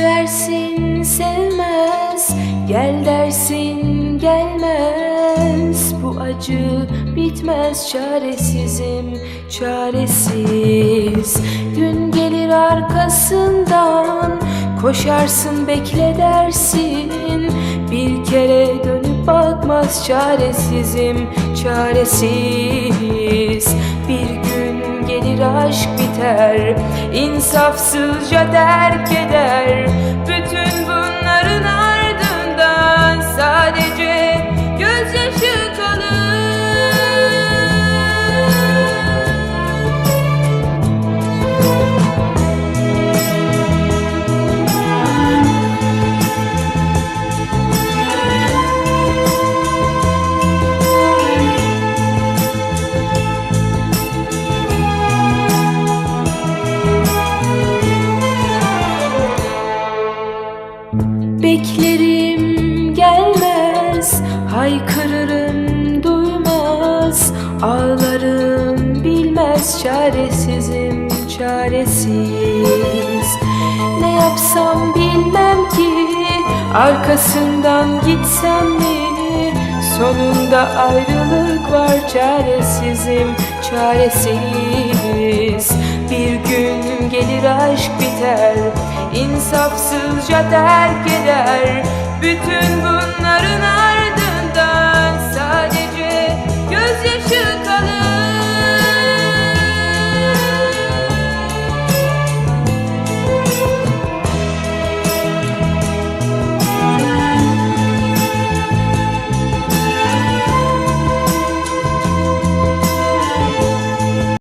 Seversin sevmez. Gel dersin gelmez. Bu acı bitmez Çaresizim çaresiz. Gün gelir arkasından Koşarsın bekle dersin. Bir kere dönüp bakmaz Çaresizim çaresiz. Bir gün gelir aşk biter. İnsafsızca terk eder. Gözyaşı Haykırırım duymaz. Ağlarım bilmez. Çaresizim çaresiz. Ne yapsam bilmem ki. Arkasından gitsem mi? Sonunda ayrılık var. Çaresizim çaresiz. Bir gün gelir aşk biter. İnsafsızca terk eder. Bütün bunların